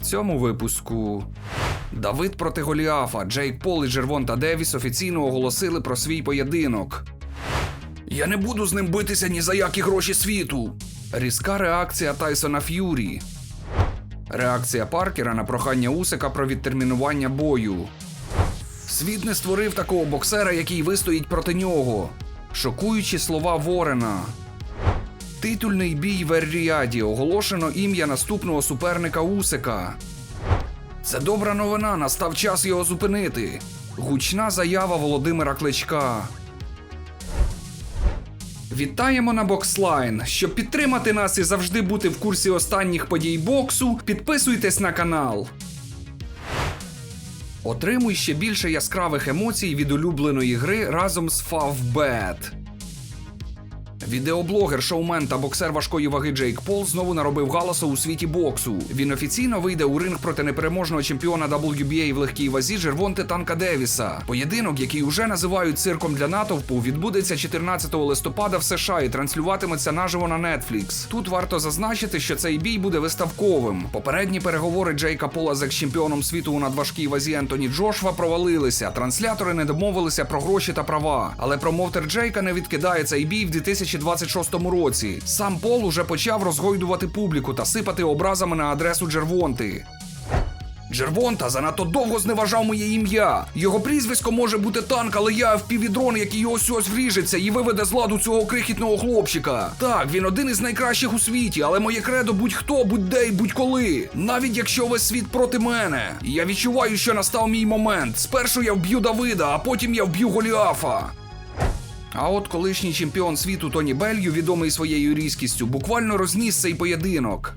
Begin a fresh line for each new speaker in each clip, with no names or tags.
В цьому випуску Давид проти Голіафа, Джейк Пол і Джервонта Девіс офіційно оголосили про свій поєдинок. Я не буду з ним битися ні за які гроші світу. Різка реакція Тайсона Ф'юрі. Реакція Паркера на прохання Усика про відтермінування бою. Світ не створив такого боксера, який вистоїть проти нього. Шокуючі слова Ворена. Титульний бій в Ер-Ріаді. Оголошено ім'я наступного суперника Усика. Це добра новина, настав час його зупинити. Гучна заява Володимира Кличка. Вітаємо на Бокслайн. Щоб підтримати нас і завжди бути в курсі останніх подій боксу, підписуйтесь на канал. Отримуй ще більше яскравих емоцій від улюбленої гри разом з Favbet. Відеоблогер, шоумен та боксер важкої ваги Джейк Пол знову наробив галасу у світі боксу. Він офіційно вийде у ринг проти непереможного чемпіона WBA в легкій вазі Жервонти Танка Девіса. Поєдинок, який уже називають цирком для натовпу, відбудеться 14 листопада в США і транслюватиметься наживо на Netflix. Тут варто зазначити, що цей бій буде виставковим. Попередні переговори Джейка Пола з екс-чемпіоном світу у надважкій вазі Ентоні Джошва провалилися. Транслятори не домовилися про гроші та права. Але промоутер Джейка не відкидає цей бій в 2026 році. Сам Пол уже почав розгойдувати публіку та сипати образами на адресу Джервонти. Джервонта занадто довго зневажав моє ім'я. Його прізвисько може бути танк, але я впівдрон, який ось ось вріжеться і виведе з ладу цього крихітного хлопчика. Так, він один із найкращих у світі, але моє кредо будь-хто, будь-де і будь-коли. Навіть якщо весь світ проти мене. Я відчуваю, що настав мій момент. Спершу я вб'ю Давида, а потім я вб'ю Голіафа. А от колишній чемпіон світу Тоні Белью, відомий своєю різкістю, буквально розніс цей поєдинок.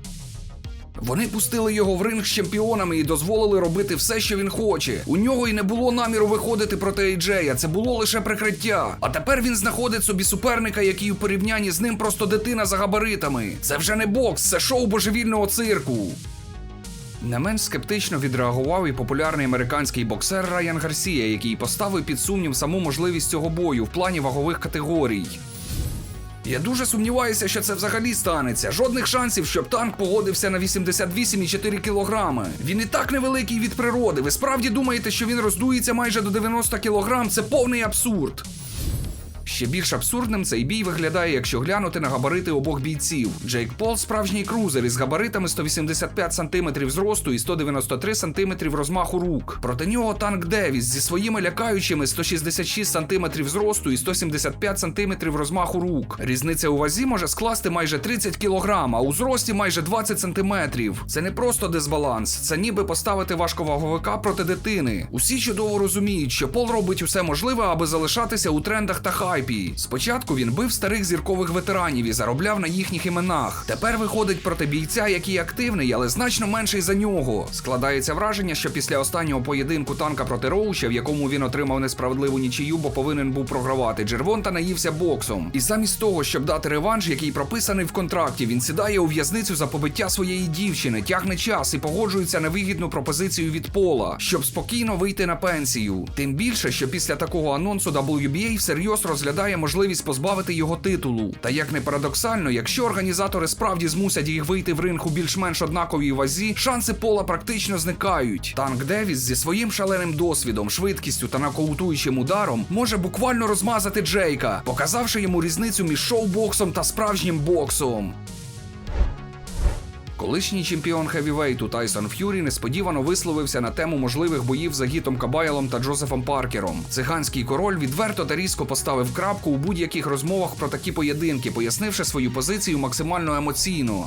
Вони пустили його в ринг з чемпіонами і дозволили робити все, що він хоче. У нього й не було наміру виходити проти Ейджея, це було лише прикриття. А тепер він знаходить собі суперника, який у порівнянні з ним просто дитина за габаритами. Це вже не бокс, це шоу божевільного цирку. Не менш скептично відреагував і популярний американський боксер Райан Гарсія, який поставив під сумнів саму можливість цього бою в плані вагових категорій. Я дуже сумніваюся, що це взагалі станеться. Жодних шансів, щоб танк погодився на 88,4 кілограми. Він і так невеликий від природи. Ви справді думаєте, що він роздується майже до 90 кілограм? Це повний абсурд. Ще більш абсурдним цей бій виглядає, якщо глянути на габарити обох бійців. Джейк Пол справжній крузер із габаритами 185 см зросту і 193 см розмаху рук. Проти нього танк Девіс зі своїми лякаючими 166 см зросту і 175 см розмаху рук. Різниця у вазі може скласти майже 30 кг, а у зрості майже 20 см. Це не просто дисбаланс, це ніби поставити важковаговика проти дитини. Усі чудово розуміють, що Пол робить усе можливе, аби залишатися у трендах та хайпі. Спочатку він бив старих зіркових ветеранів і заробляв на їхніх іменах. Тепер виходить проти бійця, який активний, але значно менший за нього. Складається враження, що після останнього поєдинку танка проти Роуча, в якому він отримав несправедливу нічию, бо повинен був програвати, Джервонта наївся боксом. І замість того, щоб дати реванш, який прописаний в контракті, він сідає у в'язницю за побиття своєї дівчини, тягне час і погоджується на вигідну пропозицію від пола, щоб спокійно вийти на пенсію. Тим більше, що після такого анонсу WBA всерйоз розглядає можливість позбавити його титулу. Та як не парадоксально, якщо організатори справді змусять їх вийти в ринг у більш-менш однаковій вазі, шанси пола практично зникають. Танк Девіс зі своїм шаленим досвідом, швидкістю та нокаутуючим ударом може буквально розмазати Джейка, показавши йому різницю між шоу-боксом та справжнім боксом. Колишній чемпіон хевівейту Тайсон Ф'юрі несподівано висловився на тему можливих боїв за Гітом Кабайлом та Джозефом Паркером. Циганський король відверто та різко поставив крапку у будь-яких розмовах про такі поєдинки, пояснивши свою позицію максимально емоційно.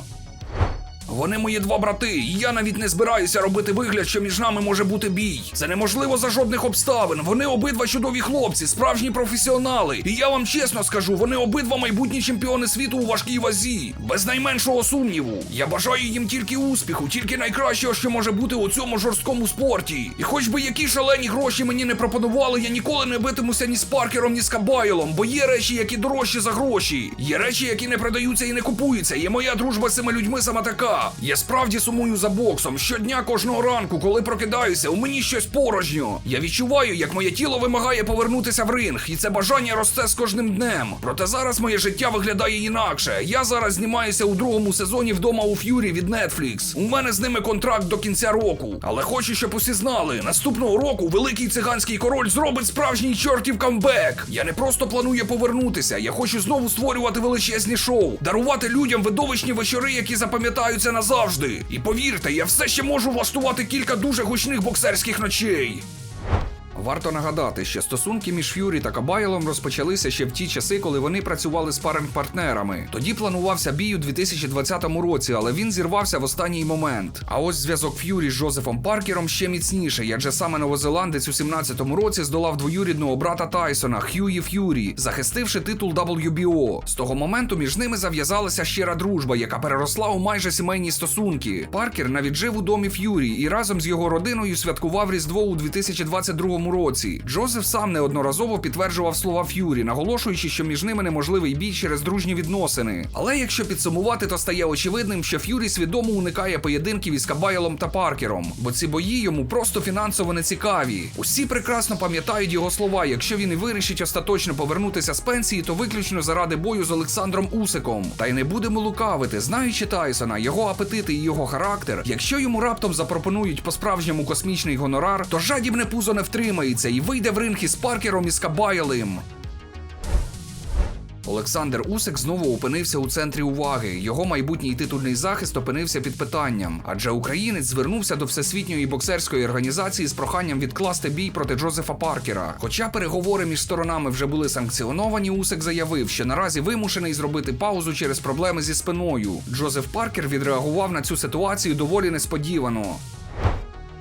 Вони мої два брати, і я навіть не збираюся робити вигляд, що між нами може бути бій. Це неможливо за жодних обставин. Вони обидва чудові хлопці, справжні професіонали. І я вам чесно скажу, вони обидва майбутні чемпіони світу у важкій вазі. Без найменшого сумніву. Я бажаю їм тільки успіху, тільки найкращого, що може бути у цьому жорсткому спорті. І хоч би які шалені гроші мені не пропонували, я ніколи не битимуся ні з Паркером, ні з Кабайлом, бо є речі, які дорожчі за гроші. Є речі, які не продаються і не купуються. Є моя дружба з цими людьми саме така. Я справді сумую за боксом. Щодня кожного ранку, коли прокидаюся, у мені щось порожньо. Я відчуваю, як моє тіло вимагає повернутися в ринг, і це бажання росте з кожним днем. Проте зараз моє життя виглядає інакше. Я зараз знімаюся у другому сезоні вдома у Ф'юрі від Netflix. У мене з ними контракт до кінця року. Але хочу, щоб усі знали, наступного року великий циганський король зробить справжній чортів камбек. Я не просто планую повернутися, я хочу знову створювати величезні шоу, дарувати людям видовищні вечори, які запам'ятаються назавжди. І повірте, я все ще можу влаштувати кілька дуже гучних боксерських ночей. Варто нагадати, що стосунки між Ф'юрі та Кабайлом розпочалися ще в ті часи, коли вони працювали спаринг-партнерами. Тоді планувався бій у 2020 році, але він зірвався в останній момент. А ось зв'язок Ф'юрі з Джозефом Паркером ще міцніший, адже саме новозеландець у 17-му році здолав двоюрідного брата Тайсона Х'юї Ф'юрі, захистивши титул WBO. З того моменту між ними зав'язалася щира дружба, яка переросла у майже сімейні стосунки. Паркер навіть жив у домі Ф'юрі і разом з його родиною святкував Різдво у 2022 році. Джозеф сам неодноразово підтверджував слова Ф'юрі, наголошуючи, що між ними неможливий бій через дружні відносини. Але якщо підсумувати, то стає очевидним, що Ф'юрі свідомо уникає поєдинків із Кабайлом та Паркером, бо ці бої йому просто фінансово не цікаві. Усі прекрасно пам'ятають його слова. Якщо він і вирішить остаточно повернутися з пенсії, то виключно заради бою з Олександром Усиком. Та й не будемо лукавити, знаючи Тайсона, його апетити і його характер. Якщо йому раптом запропонують по-справжньому космічний гонорар, то жадібне пузо не втримається і вийде в ринг із Паркером і з Кабайлем. Олександр Усик знову опинився у центрі уваги. Його майбутній титульний захист опинився під питанням, адже українець звернувся до всесвітньої боксерської організації з проханням відкласти бій проти Джозефа Паркера. Хоча переговори між сторонами вже були санкціоновані, Усик заявив, що наразі вимушений зробити паузу через проблеми зі спиною. Джозеф Паркер відреагував на цю ситуацію доволі несподівано.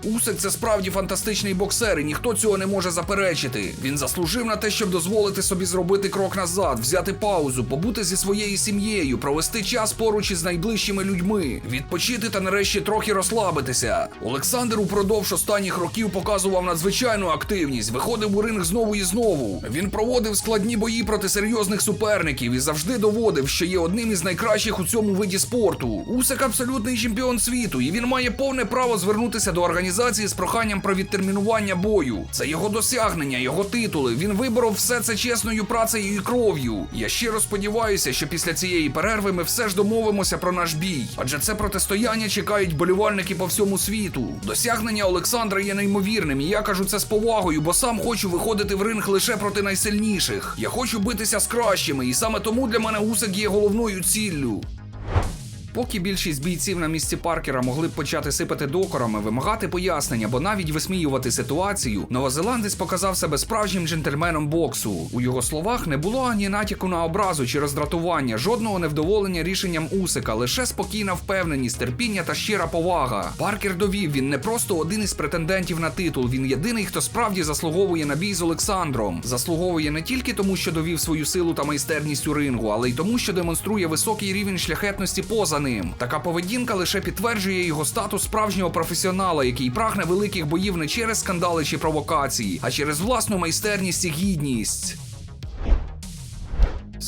Усик це справді фантастичний боксер, і ніхто цього не може заперечити. Він заслужив на те, щоб дозволити собі зробити крок назад, взяти паузу, побути зі своєю сім'єю, провести час поруч із найближчими людьми, відпочити та нарешті трохи розслабитися. Олександр упродовж останніх років показував надзвичайну активність, виходив у ринг знову і знову. Він проводив складні бої проти серйозних суперників і завжди доводив, що є одним із найкращих у цьому виді спорту. Усик абсолютний чемпіон світу, і він має повне право звернутися до організації з проханням про відтермінування бою. Це його досягнення, його титули. Він виборов все це чесною працею і кров'ю. Я щиро сподіваюся, що після цієї перерви ми все ж домовимося про наш бій, адже це протистояння чекають болівальники по всьому світу. Досягнення Олександра є неймовірним, і я кажу це з повагою, бо сам хочу виходити в ринг лише проти найсильніших. Я хочу битися з кращими, і саме тому для мене Усик є головною ціллю. Поки більшість бійців на місці Паркера могли б почати сипати докорами, вимагати пояснення, бо навіть висміювати ситуацію, новозеландець показав себе справжнім джентльменом боксу. У його словах не було ані натяку на образу чи роздратування, жодного невдоволення рішенням Усика, лише спокійна впевненість, терпіння та щира повага. Паркер довів, він не просто один із претендентів на титул, він єдиний, хто справді заслуговує на бій з Олександром. Заслуговує не тільки тому, що довів свою силу та майстерність у рингу, але й тому, що демонструє високий рівень шляхетності поза ним. Така поведінка лише підтверджує його статус справжнього професіонала, який прагне великих боїв не через скандали чи провокації, а через власну майстерність і гідність.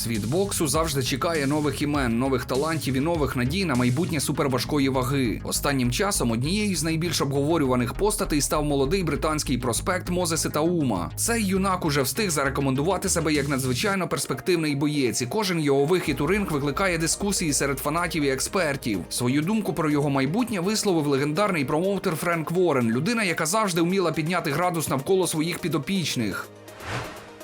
Світ боксу завжди чекає нових імен, нових талантів і нових надій на майбутнє суперважкої ваги. Останнім часом однією з найбільш обговорюваних постатей став молодий британський проспект Мозес Ітаума. Цей юнак уже встиг зарекомендувати себе як надзвичайно перспективний боєць, і кожен його вихід у ринг викликає дискусії серед фанатів і експертів. Свою думку про його майбутнє висловив легендарний промоутер Френк Ворен, людина, яка завжди вміла підняти градус навколо своїх підопічних.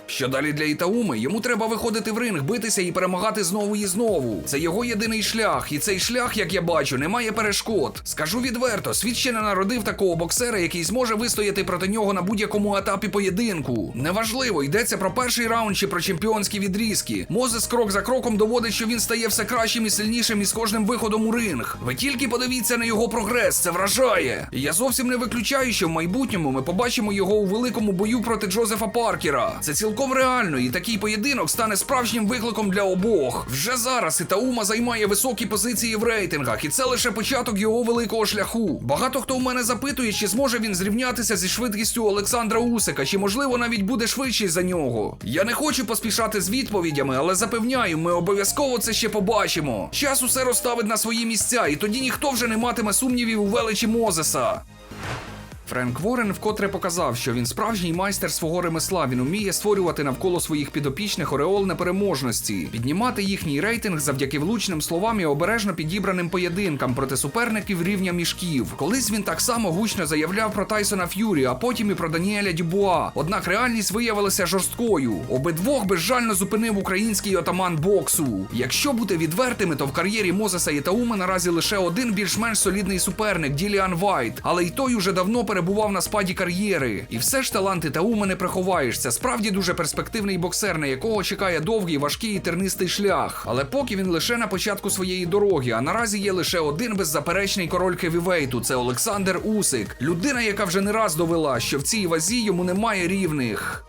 Що далі для Ітауми? Йому треба виходити в ринг, битися і перемагати знову і знову. Це його єдиний шлях, і цей шлях, як я бачу, не має перешкод. Скажу відверто, світ ще не народив такого боксера, який зможе вистояти проти нього на будь-якому етапі поєдинку. Неважливо, йдеться про перший раунд чи про чемпіонські відрізки. Мозес крок за кроком доводить, що він стає все кращим і сильнішим із кожним виходом у ринг. Ви тільки подивіться на його прогрес, це вражає. Я зовсім не виключаю, що в майбутньому ми побачимо його у великому бою проти Джозефа Паркера. Це цілком цілком реально, і такий поєдинок стане справжнім викликом для обох. Вже зараз Ітаума займає високі позиції в рейтингах, і це лише початок його великого шляху. Багато хто у мене запитує, чи зможе він зрівнятися зі швидкістю Олександра Усика, чи можливо навіть буде швидший за нього. Я не хочу поспішати з відповідями, але запевняю, ми обов'язково це ще побачимо. Час усе розставить на свої місця, і тоді ніхто вже не матиме сумнівів у величі Мозеса. Френк Ворен вкотре показав, що він справжній майстер свого ремесла. Він уміє створювати навколо своїх підопічних ореол непереможності, піднімати їхній рейтинг завдяки влучним словам і обережно підібраним поєдинкам проти суперників рівня мішків. Колись він так само гучно заявляв про Тайсона Ф'юрі, а потім і про Даніеля Дюбуа. Однак реальність виявилася жорсткою. Обидвох безжально зупинив український отаман боксу. Якщо бути відвертими, то в кар'єрі Мозеса і Тауми наразі лише один більш-менш солідний суперник Діліан Вайт, але й той уже давно перебував на спаді кар'єри. І все ж таланти Тауми не приховаєш. Це справді дуже перспективний боксер, на якого чекає довгий, важкий і тернистий шлях. Але поки він лише на початку своєї дороги, а наразі є лише один беззаперечний король Кевівейту – це Олександр Усик, людина, яка вже не раз довела, що в цій вазі йому немає рівних.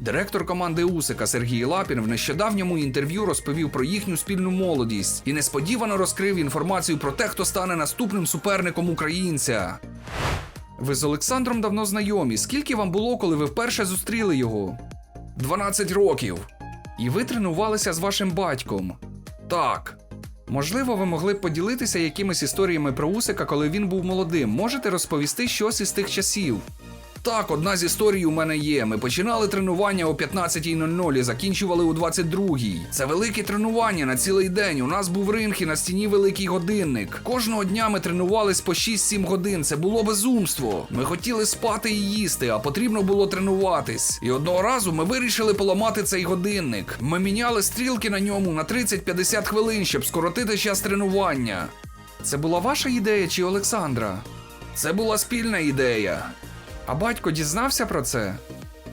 Директор команди Усика Сергій Лапін в нещодавньому інтерв'ю розповів про їхню спільну молодість і несподівано розкрив інформацію про те, хто стане наступним суперником українця. Ви з Олександром давно знайомі. Скільки вам було, коли ви вперше зустріли його? 12 років. І ви тренувалися з вашим батьком. Так. Можливо, ви могли б поділитися якимись історіями про Усика, коли він був молодим. Можете розповісти щось із тих часів? Так, одна з історій у мене є. Ми починали тренування о 15.00 і закінчували у 22.00. Це велике тренування на цілий день. У нас був ринг і на стіні великий годинник. Кожного дня ми тренувались по 6-7 годин. Це було безумство. Ми хотіли спати і їсти, а потрібно було тренуватись. І одного разу ми вирішили поламати цей годинник. Ми міняли стрілки на ньому на 30-50 хвилин, щоб скоротити час тренування. Це була ваша ідея чи Олександра? Це була спільна ідея. А батько дізнався про це?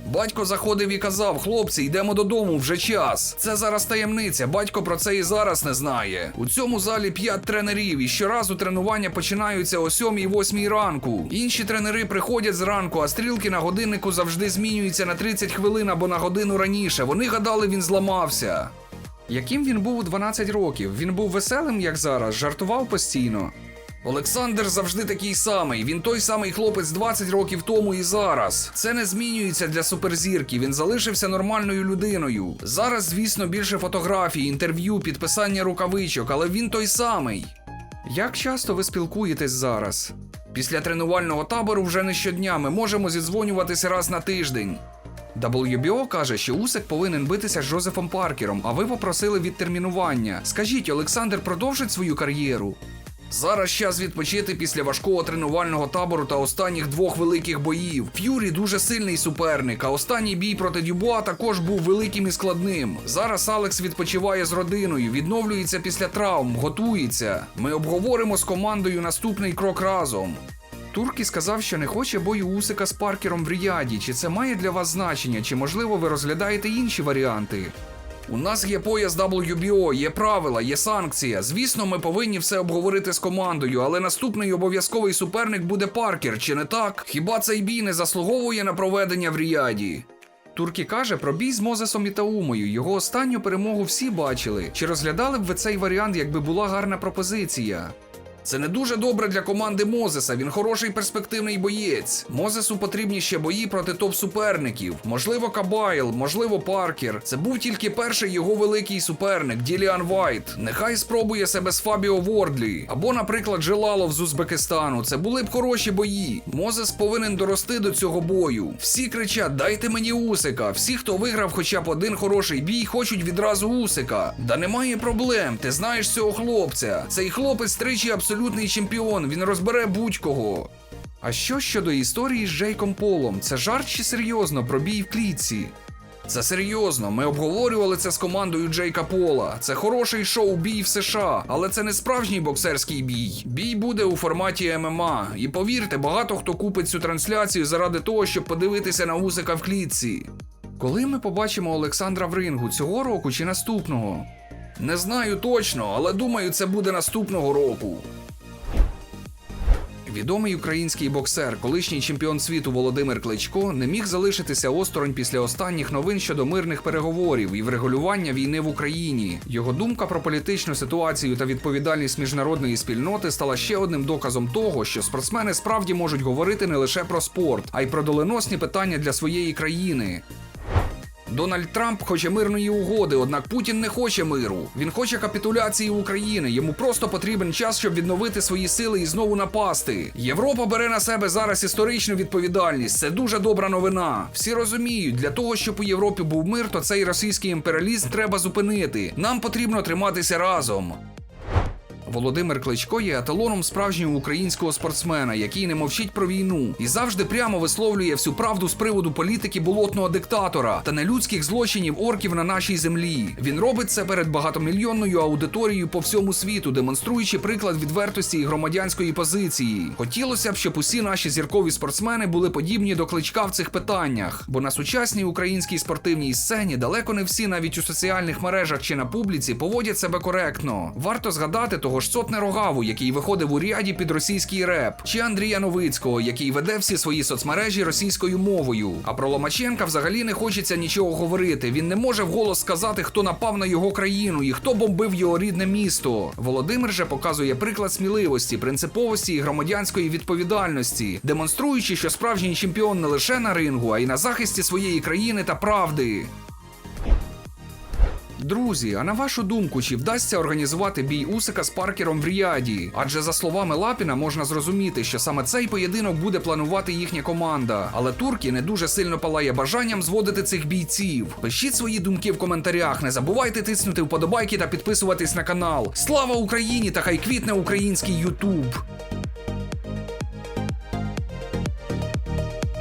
Батько заходив і казав: хлопці, йдемо додому, вже час. Це зараз таємниця. Батько про це і зараз не знає. У цьому залі п'ять тренерів, і щоразу тренування починаються о 7-8 ранку. Інші тренери приходять зранку, а стрілки на годиннику завжди змінюються на 30 хвилин або на годину раніше. Вони гадали, він зламався. Яким він був у 12 років? Він був веселим, як зараз, жартував постійно. Олександр завжди такий самий. Він той самий хлопець 20 років тому і зараз. Це не змінюється для суперзірки. Він залишився нормальною людиною. Зараз, звісно, більше фотографій, інтерв'ю, підписання рукавичок, але він той самий. Як часто ви спілкуєтесь зараз? Після тренувального табору вже не щодня. Ми можемо зідзвонюватися раз на тиждень. WBO каже, що Усик повинен битися з Жозефом Паркером, а ви попросили відтермінування. Скажіть, Олександр продовжить свою кар'єру? Зараз час відпочити після важкого тренувального табору та останніх двох великих боїв. Ф'юрі дуже сильний суперник, а останній бій проти Дюбуа також був великим і складним. Зараз Алекс відпочиває з родиною, відновлюється після травм, готується. Ми обговоримо з командою наступний крок разом. Туркі сказав, що не хоче бою Усика з Паркером в Ріаді. Чи це має для вас значення, чи можливо ви розглядаєте інші варіанти? У нас є пояс WBO, є правила, є санкція. Звісно, ми повинні все обговорити з командою, але наступний обов'язковий суперник буде Паркер, чи не так? Хіба цей бій не заслуговує на проведення в Ріаді? Туркі каже про бій з Мозесом і Таумою. Його останню перемогу всі бачили. Чи розглядали б ви цей варіант, якби була гарна пропозиція? Це не дуже добре для команди Мозеса. Він хороший перспективний боєць. Мозесу потрібні ще бої проти топ-суперників. Можливо, Кабайл, можливо, Паркер. Це був тільки перший його великий суперник Діліан Вайт. Нехай спробує себе з Фабіо Вордлі. Або, наприклад, Джелалов з Узбекистану. Це були б хороші бої. Мозес повинен дорости до цього бою. Всі кричать: дайте мені Усика. Всі, хто виграв хоча б один хороший бій, хочуть відразу Усика. Да немає проблем. Ти знаєш цього хлопця. Цей хлопець тричі абсолютний чемпіон. Він розбере будь-кого. А що щодо історії з Джейком Полом? Це жарт чи серйозно про бій в клітці? Це серйозно. Ми обговорювали це з командою Джейка Пола. Це хороший шоу бій в США, але це не справжній боксерський бій. Бій буде у форматі ММА. І повірте, багато хто купить цю трансляцію заради того, щоб подивитися на Усика в клітці. Коли ми побачимо Олександра в рингу цього року чи наступного? Не знаю точно, але думаю, це буде наступного року. Відомий український боксер, колишній чемпіон світу Володимир Кличко, не міг залишитися осторонь після останніх новин щодо мирних переговорів і врегулювання війни в Україні. Його думка про політичну ситуацію та відповідальність міжнародної спільноти стала ще одним доказом того, що спортсмени справді можуть говорити не лише про спорт, а й про доленосні питання для своєї країни. Дональд Трамп хоче мирної угоди, однак Путін не хоче миру. Він хоче капітуляції України. Йому просто потрібен час, щоб відновити свої сили і знову напасти. Європа бере на себе зараз історичну відповідальність. Це дуже добра новина. Всі розуміють, для того, щоб у Європі був мир, то цей російський імперіалізм треба зупинити. Нам потрібно триматися разом. Володимир Кличко є еталоном справжнього українського спортсмена, який не мовчить про війну і завжди прямо висловлює всю правду з приводу політики болотного диктатора та нелюдських злочинів орків на нашій землі. Він робить це перед багатомільйонною аудиторією по всьому світу, демонструючи приклад відвертості і громадянської позиції. Хотілося б, щоб усі наші зіркові спортсмени були подібні до кличка в цих питаннях, бо на сучасній українській спортивній сцені далеко не всі, навіть у соціальних мережах чи на публіці, поводять себе коректно. Варто згадати того ж сотне рогаву, який виходив у ряді під російський реп, чи Андрія Новицького, який веде всі свої соцмережі російською мовою. А про Ломаченка взагалі не хочеться нічого говорити. Він не може вголос сказати, хто напав на його країну і хто бомбив його рідне місто. Володимир же показує приклад сміливості, принциповості і громадянської відповідальності, демонструючи, що справжній чемпіон не лише на рингу, а й на захисті своєї країни та правди. Друзі, а на вашу думку, чи вдасться організувати бій Усика з Паркером в Ріаді? Адже за словами Лапіна можна зрозуміти, що саме цей поєдинок буде планувати їхня команда. Але Туркі не дуже сильно палає бажанням зводити цих бійців. Пишіть свої думки в коментарях, не забувайте тиснути вподобайки та підписуватись на канал. Слава Україні та хай квітне український Ютуб!